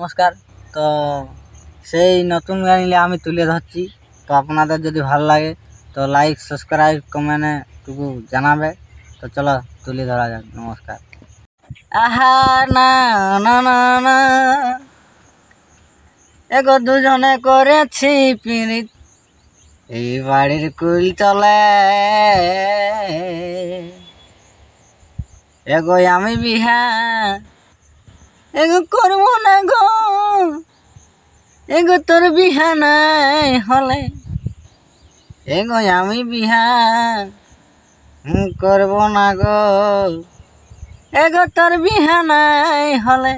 নমস্কার। তো সেই নতুন গান আমি তুলে ধরছি। তো আপনাদের যদি ভালো লাগে, তো লাইক সাবস্ক্রাইব কমেন্টে টুকু জানাবে। তো চলো তুলে ধরা যাক। নমস্কার। আহা, না না না না। এগো দুজনে করেছি পিরিত এই বাড়ির কুল চলে। এগো আমি বিহা। এগো করব না। এগো তোর বিহা নাই হলে। এগো আমি বিহা করব না গো। এগো তোর বিহা নাই হলে।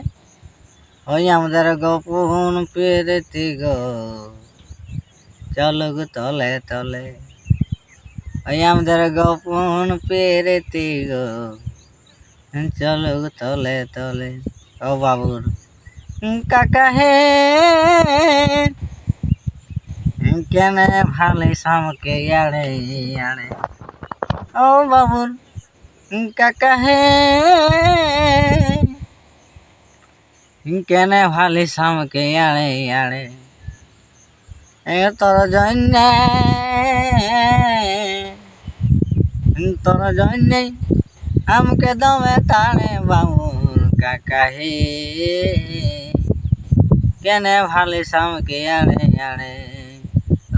ওই আমাদের গোপন পেরেতি গো। চলো গো তলে তলে। ওই আমাদের গোপন পেরেতি গো। চলো গো তলে তলে। ও বাবুর কাকা হে কেন ভালে সামকে আড়ে আড়ে ও বাবুর কাকা হে কেন ভালে সামকে আড়ে আড়ে এ তোর জন্য তোর জন্য আমাকে দমে তাড়ে বাবুর কাকা হে। কেন ভালে সামকে আড়ে আড়ে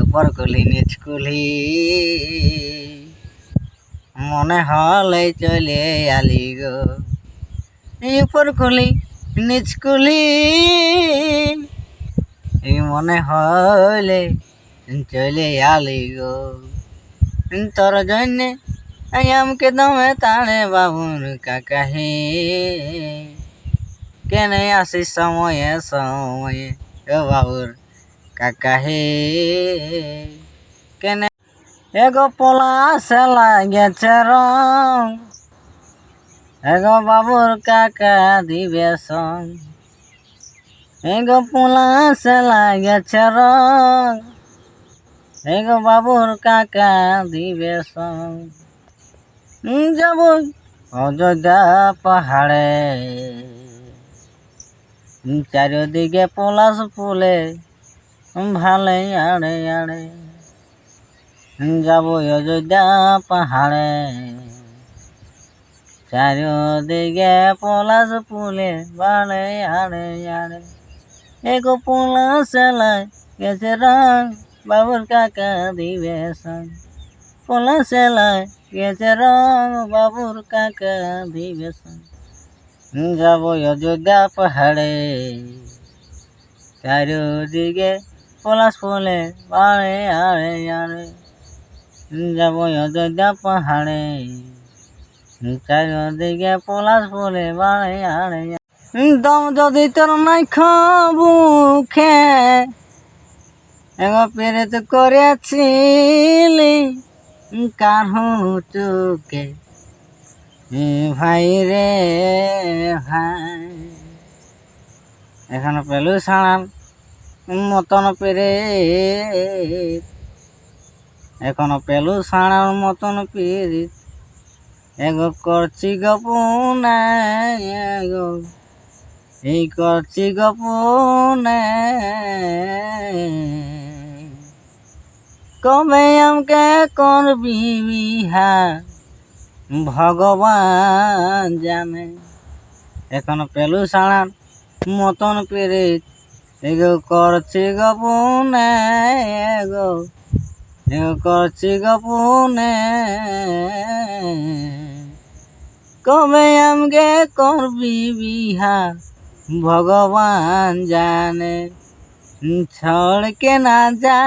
উপর কুলি, নিচ কুলি। মনে হলে চলে আলি গো। উপর কুলি, নিচ কুলি। মনে হলে চলে আলি গো। তোর জন্যে আমকে দমে তাড়ে বাবুর কাকা হে। কেন আসিস সময়ে সময়ে? ও বাবুর কাকা হে। কেন? এগো পোলা সে লাগেছে রং। এগো বাবুর কাকা দিবে সং। এগো পোলা সে লাগেছে রং। এগো বাবুর কাকা দিবে সং। যাব অযোধ্যা পাহাড়ে। চারিদিকে পলাশ ফুলে, ভালে আড়ে আড়ে। যাব অযোধ্যা পাহাড়ে। চারিদিকে পলাশ ফুলে, ভালে আড়ে আড়ে। এগো পলাশ এলাই গেছে রং, বাবুর কাকা দিবে সং। পলাশ এলাই গেছে রং, বাবুর কাকা দিবে সং। যাব অযোধ্যা পাহাড়ে। চারিদিকে পলাশ ফুলে বাড়ে আরে আড়ে যাব অযোধ্যা পাহাড়ে। চারিদিকে পলাশ ফুলে বাড়ে আড়ে দম যদি তোর নাই খাবুখে এগো পেরেত করেছিলি কাহু চুকে এ ভাই রে ভাই। এখানে পেলু সাড়ান মতন পেরে। এখনও পেলু সাড়ার মতন পেরে। এগো করছি গপুনে, এগো। এই করছি গপুনে। কবে আমকে করবি বিহা ভগবান জানে। এখন পেলু সাড়ার মতন পেরে এগো করছি গপুনে এগো এগো করছি গপুনে। কবে আমকে করবি বিহা ভগবান জানে। ছড় কে না যা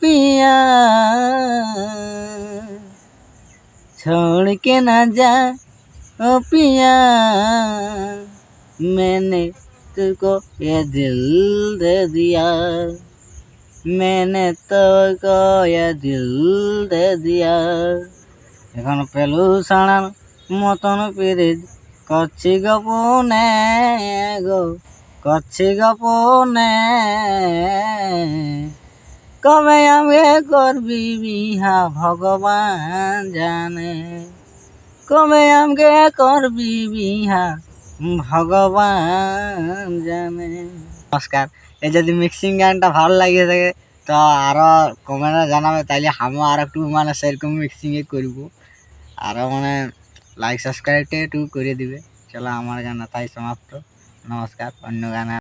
পিয়া छोड़ के ना जा ओ पिया मैंने तुझको ये दिल दे दिया मैंने तुझको ये दिल दे दिया এখন পেলু সাড়ার মতন পিরিত করছি গোপনে গো করছি গোপনে কবে আমি করবি বিহা ভগবান জানে? কবে আমকে করবি বিহা ভগবান জানে? নমস্কার, এই যদি মিক্সিং গানটা ভালো লাগিয়ে থাকে, তো আরও কমেন্টে জানাবে, তাইলে আমিও আর একটু মানে সেরকম মিক্সিংয়ে করব। আরও মানে লাইক সাবস্ক্রাইবটা একটু করে দিবে। চলো, আমার গান তাই সমাপ্ত। নমস্কার, অন্য গানে